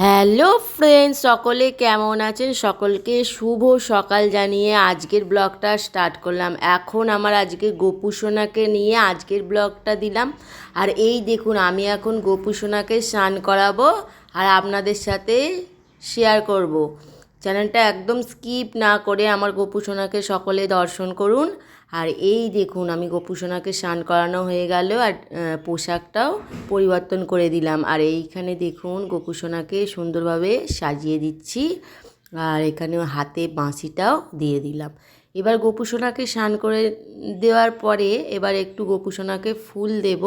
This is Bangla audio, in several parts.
হ্যালো ফ্রেন্ডস, সকলে কেমন আছেন? সকলকে শুভ সকাল জানিয়ে আজকের ব্লগটা স্টার্ট করলাম। এখন আমার আজকে গোপু সোনাকে নিয়ে আজকের ব্লগটা দিলাম। আর এই দেখুন, আমি এখন গোপু সোনাকে স্নান করাবো আর আপনাদের সাথে শেয়ার করব। চ্যানেলটা একদম স্কিপ না করে আমার গোপু সোনাকে সকলে দর্শন করুন। আর এই দেখুন আমি গোপু সোনাকে স্নান করানো হয়ে গেল আর পোশাকটাও পরিবর্তন করে দিলাম। আর এইখানে দেখুন গোপু সোনাকে সুন্দরভাবে সাজিয়ে দিচ্ছি আর এখানে হাতে বাঁশিটাও দিয়ে দিলাম। এবার গোপু সোনাকে স্নান করে দেওয়ার পরে এবার একটু গোপু সোনাকে ফুল দেব।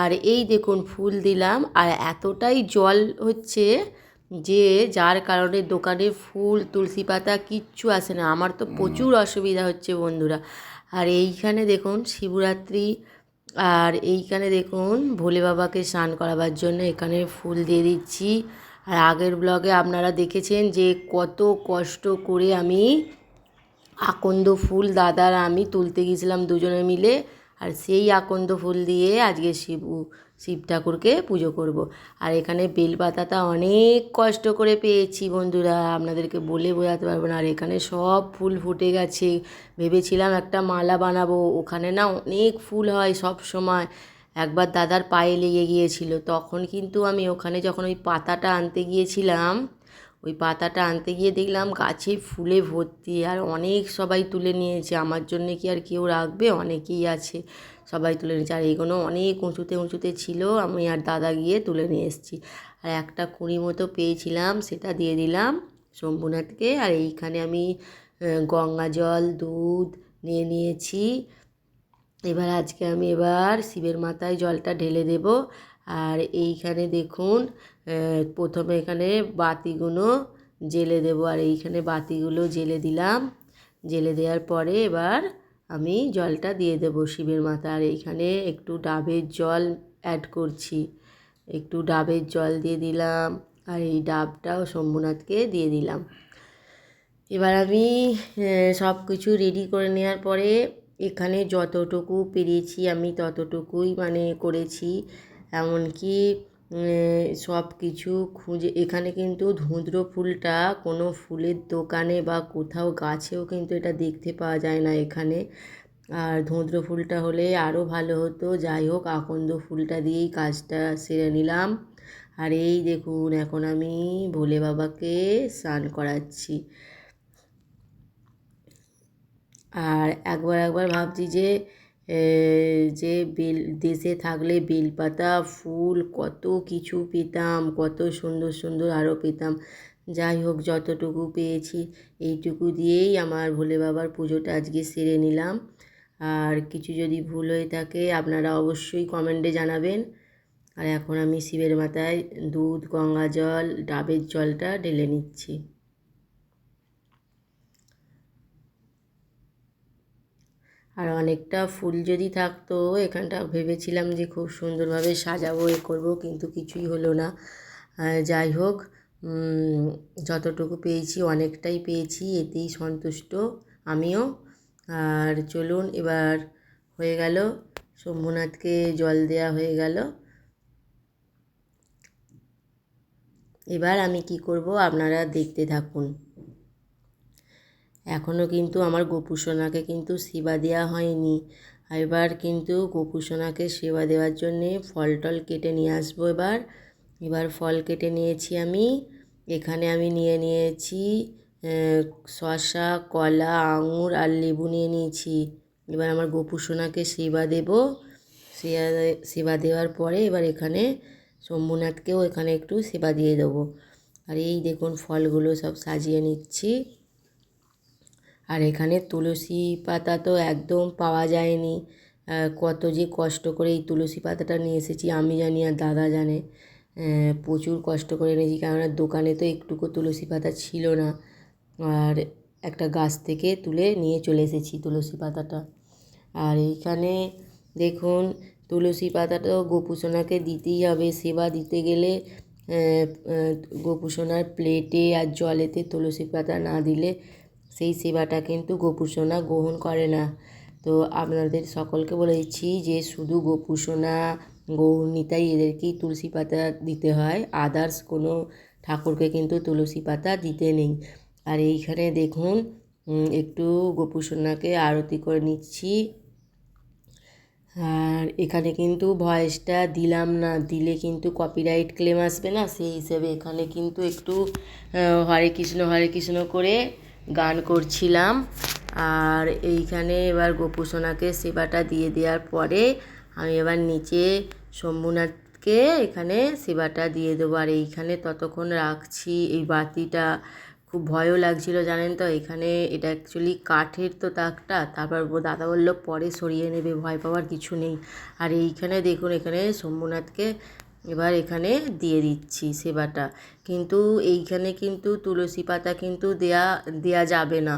আর এই দেখুন ফুল দিলাম। আর এতটাই জল হচ্ছে যে যার কারণে দোকানে ফুল তুলসী পাতা কিচ্ছু আসে না। আমার তো প্রচুর অসুবিধা হচ্ছে বন্ধুরা। আর এইখানে দেখুন শিবরাত্রি, আর এইখানে দেখুন ভোলে বাবাকে স্নান করাবার জন্য এখানে ফুল দিয়ে দিচ্ছি। আর আগের ব্লগে আপনারা দেখেছেন যে কত কষ্ট করে আমি আকন্দ ফুল দাদার আমি তুলতে গিয়েছিলাম দুজনে মিলে, আর সেই আকন্দ ফুল দিয়ে আজকে শিব শিব ঠাকুরকে পুজো করব। আর এখানে বেলপাতাটা অনেক কষ্ট করে পেয়েছি বন্ধুরা, আপনাদেরকে বলে বোঝাতে পারব না। আর এখানে সব ফুল ফুটে গেছে। ভেবেছিলাম একটা মালা বানাবো। ওখানে না অনেক ফুল হয় সব সময়। একবার দাদার পায়ে লেগে গিয়েছিল। তখন কিন্তু আমি ওখানে যখন ওই পাতাটা আনতে গিয়েছিলাম, ওই পাতাটা আনতে গিয়ে দেখলাম গাছে ফুলে ভর্তি। আর অনেক সবাই তুলে নিয়েছে। আমার জন্য কি আর কেউ রাখবে? অনেকেই আছে। সবাই তুলে নিয়েছে। আর এইগুলো অনেক উঁচুতে উঁচুতে ছিল, আমি আর দাদা গিয়ে তুলে নিয়ে এসেছি। আর একটা কুড়ি মতো পেয়েছিলাম, সেটা দিয়ে দিলাম শম্ভুনাথকে। আর এইখানে আমি গঙ্গা জল, দুধ নিয়ে নিয়েছি। এবার আজকে আমি এবার শিবের মাথায় জলটা ঢেলে দেব। আর এইখানে দেখুন প্রথমে এখানে বাতিগুলো জেলে দেব। আর এইখানে বাতিগুলো জেলে দিলাম। জেলে দেওয়ার পরে এবার আমি জলটা দিয়ে দেব শিবের মাথা আর এইখানে একটু ডাবের জল অ্যাড করছি। একটু ডাবের জল দিয়ে দিলাম। আর এই ডাবটাও শম্ভুনাথকে দিয়ে দিলাম। এবার আমি সব কিছু রেডি করে নেওয়ার পরে এখানে যতটুকু পেরেছি আমি ততটুকুই মানে করেছি। এমনকি সব কিছু খুঁজে, এখানে কিন্তু ধুঁদ্র ফুলটা কোনো ফুলের দোকানে বা কোথাও গাছেও কিন্তু এটা দেখতে পাওয়া যায় না এখানে। আর ধুঁদ্র ফুলটা হলে আরও ভালো হতো। যাই হোক, আকন্দ ফুলটা দিয়েই কাজটা সেরে নিলাম। আর এই দেখুন, এখন আমি ভোলে বাবাকে স্নান করাচ্ছি। আর একবার একবার ভাবছি যে যে বেল, দেশে থাকলে বেলপাতা, ফুল, কত কিছু পেতাম, কত সুন্দর সুন্দর আরও পেতাম। যাই হোক, যতটুকু পেয়েছি, এইটুকু দিয়েই আমার ভোলে বাবার পুজোটা আজকে সেরে নিলাম। আর কিছু যদি ভুল হয়ে থাকে, আপনারা অবশ্যই কমেন্টে জানাবেন। আর এখন আমি শিবের মাথায় দুধ, গঙ্গা জল, ডাবের জলটা ঢেলে নিচ্ছি। আর অনেকটা ফুল যদি থাকতো, এখানটা ভেবেছিলাম যে খুব সুন্দরভাবে সাজাবো, এ করব, কিন্তু কিছুই হলো না। যাই হোক যতটুকু পেয়েছি, অনেকটাই পেয়েছি, এতেই সন্তুষ্ট আমিও। আর চলুন, এবার হয়ে গেল, শম্ভুনাথকে জল দেওয়া হয়ে গেল। এবার আমি কি করব, আপনারা দেখতে থাকুন। এখনও কিন্তু আমার গোপুসোনাকে কিন্তু সেবা দেওয়া হয়নি। এবার কিন্তু গোপুসোনাকে সেবা দেওয়ার জন্যে ফল টল কেটে নিয়ে আসব এবার। এবার ফল কেটে নিয়েছি আমি। এখানে আমি নিয়ে নিয়েছি শসা, কলা, আঙুর আর লেবু নিয়ে নিয়েছি। এবার আমার গোপুসোনাকে সেবা দেব। সেবা সেবা দেওয়ার পরে এবার এখানে শম্ভুনাথকেও এখানে একটু সেবা দিয়ে দেবো। আর এই দেখুন ফলগুলো সব সাজিয়ে নিচ্ছি। আর এখানে তুলসী পাতা তো একদম পাওয়া যায়নি। কত যে কষ্ট করে এই তুলসী পাতাটা নিয়ে এসেছি, আমি জানি আর দাদা জানে। প্রচুর কষ্ট করে এনেছি, কেননা দোকানে তো একটুকু তুলসী পাতা ছিল না। আর একটা গাছ থেকে তুলে নিয়ে চলে এসেছি তুলসী পাতাটা। আর এইখানে দেখুন, তুলসী পাতাটা গোপুসোনাকে দিতেই হবে। সেবা দিতে গেলে গোপুসোনার প্লেটে আর জলেতে তুলসী পাতা না দিলে সেই সেবাটা কিন্তু গোপুসোনা গ্রহণ করে না। তো আপনাদের সকলকে বলে দিচ্ছি যে শুধু গোপুসোনা গৌরনিতাই এদেরকেই তুলসী পাতা দিতে হয় আদার্স কোনো ঠাকুরকে কিন্তু তুলসী পাতা দিতে নেই। আর এইখানে দেখুন একটু গোপুসোনাকে আরতি করে নিচ্ছি। আর এখানে কিন্তু ভয়েসটা দিলাম না, দিলে কিন্তু কপিরাইট ক্লেম আসবে না। সেই হিসেবে এখানে কিন্তু একটু হরে কৃষ্ণ হরে কৃষ্ণ করে গান করছিলাম। আর এইখানে এবার গোপুসোনাকে সেবাটা দিয়ে দেওয়ার পরে আমি এবার নিচে শম্ভুনাথকে এখানে সেবাটা দিয়ে দেবো। আর এইখানে ততক্ষণ রাখছি। এই বাতিটা খুব ভয়ও লাগছিল, জানেন তো? এখানে এটা অ্যাকচুয়ালি কাঠের তো তাকটা। তারপর দাদা বলল, পরে সরিয়ে নেবে, ভয় পাওয়ার কিছু নেই। আর এইখানে দেখুন, এখানে শম্ভুনাথকে এবার এখানে দিয়ে দিচ্ছি সেবাটা। কিন্তু এইখানে কিন্তু তুলসী পাতা কিন্তু দেয়া দেয়া যাবে না।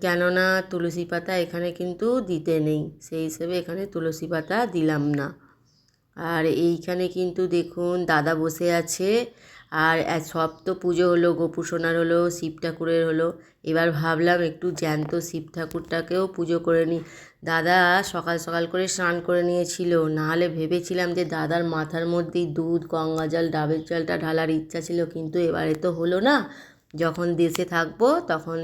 কেননা তুলসী পাতা এখানে কিন্তু দিতে নেই। সেই হিসেবে এখানে তুলসী পাতা দিলাম না। আর এইখানে কিন্তু দেখুন, দাদা বসে আছে। আর সব তো পুজো হলো গোপুসোনার হলো, শিব ঠাকুরের হলো। এবার ভাবলাম একটু জ্যান্ত শিব ঠাকুরটাকেও পুজো করে নিই। দাদা সকাল সকাল করে স্নান করে নিয়েছিল। নাহলে ভেবেছিলাম যে দাদার মাথার মধ্যেই দুধ, গঙ্গা জল, ডাবের জলটা ঢালার ইচ্ছা ছিল, কিন্তু এবারে তো হলো না। যখন দেশে থাকব তখন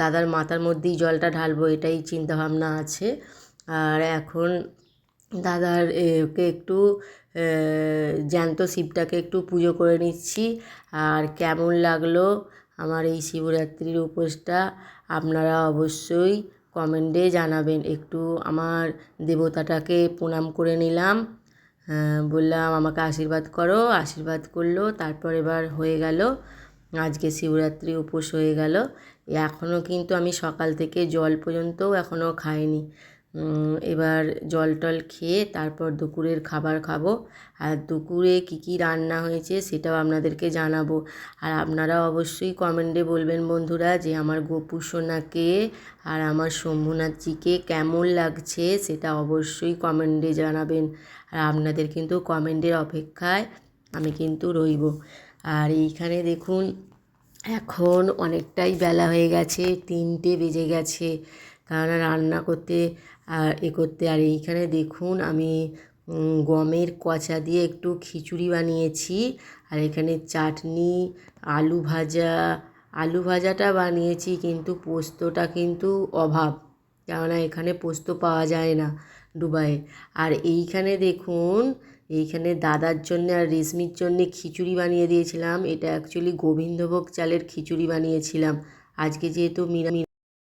দাদার মাথার মধ্যেই জলটা ঢালবো, এটাই চিন্তা ভাবনা আছে। আর এখন দাদার ওকে একটু জ্যান্ত শিবটাকে একটু পুজো করে নিচ্ছি। আর কেমন লাগল আমার এই শিবরাত্রির উপোসটা আপনারা অবশ্যই কমেন্টে জানাবেন। একটু আমার দেবতাটাকে প্রণাম করে নিলাম। বললাম, আমাকে আশীর্বাদ করো। আশীর্বাদ করল, তারপর এবার হয়ে গেল। আজকে শিবরাত্রি উপোস হয়ে গেল। এখনও কিন্তু আমি সকাল থেকে জল পর্যন্তও এখনও খাইনি। এবার জল টল খেয়ে তারপর দুপুরের খাবার খাব। আর দুপুরে কী কী রান্না হয়েছে সেটাও আপনাদেরকে জানাব। আর আপনারা অবশ্যই কমেন্টে বলবেন বন্ধুরা যে আমার গোপু সোনাকে আর আমার শম্ভুনাথজিকে কেমন লাগছে সেটা অবশ্যই কমেন্টে জানাবেন। আর আপনাদের কিন্তু কমেন্টের অপেক্ষায় আমি কিন্তু রইব। আর এইখানে দেখুন, এখন অনেকটাই বেলা হয়ে গেছে, তিনটে বেজে গেছে। কারণ রান্না করতে, আর এ করতে, আর এইখানে দেখুন আমি গমের কচা দিয়ে একটু খিচুড়ি বানিয়েছি। আর এখানে চাটনি, আলু ভাজা, আলু ভাজাটা বানিয়েছি কিন্তু পোস্তটা কিন্তু অভাব। কেননা এখানে পোস্ত পাওয়া যায় না দুবাইয়ে। আর এইখানে দেখুন, এইখানে দাদার জন্য আর রেশমির জন্য খিচুড়ি বানিয়ে দিয়েছিলাম। এটা অ্যাকচুয়ালি গোবিন্দভোগ চালের খিচুড়ি বানিয়েছিলাম। আজকে যেহেতু মিরা